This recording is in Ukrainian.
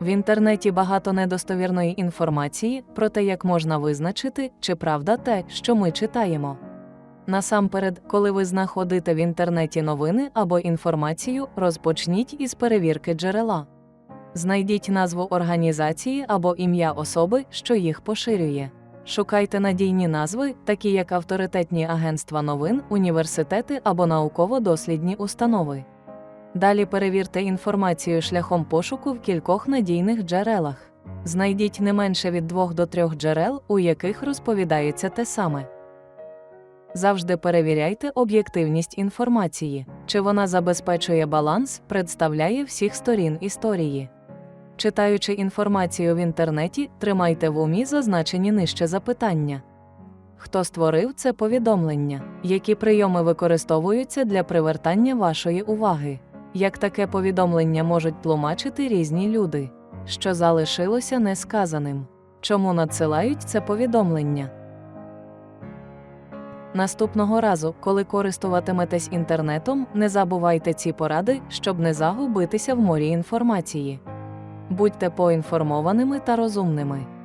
В інтернеті багато недостовірної інформації про те, як можна визначити, чи правда те, що ми читаємо. Насамперед, коли ви знаходите в інтернеті новини або інформацію, розпочніть із перевірки джерела. Знайдіть назву організації або ім'я особи, що їх поширює. Шукайте надійні назви, такі як авторитетні агентства новин, університети або науково-дослідні установи. Далі перевірте інформацію шляхом пошуку в кількох надійних джерелах. Знайдіть не менше від двох до трьох джерел, у яких розповідається те саме. Завжди перевіряйте об'єктивність інформації, чи вона забезпечує баланс, представляє всіх сторін історії. Читаючи інформацію в інтернеті, тримайте в умі зазначені нижче запитання. Хто створив це повідомлення? Які прийоми використовуються для привертання вашої уваги? Як таке повідомлення можуть тлумачити різні люди? Що залишилося несказаним? Чому надсилають це повідомлення? Наступного разу, коли користуватиметесь інтернетом, не забувайте ці поради, щоб не загубитися в морі інформації. Будьте поінформованими та розумними.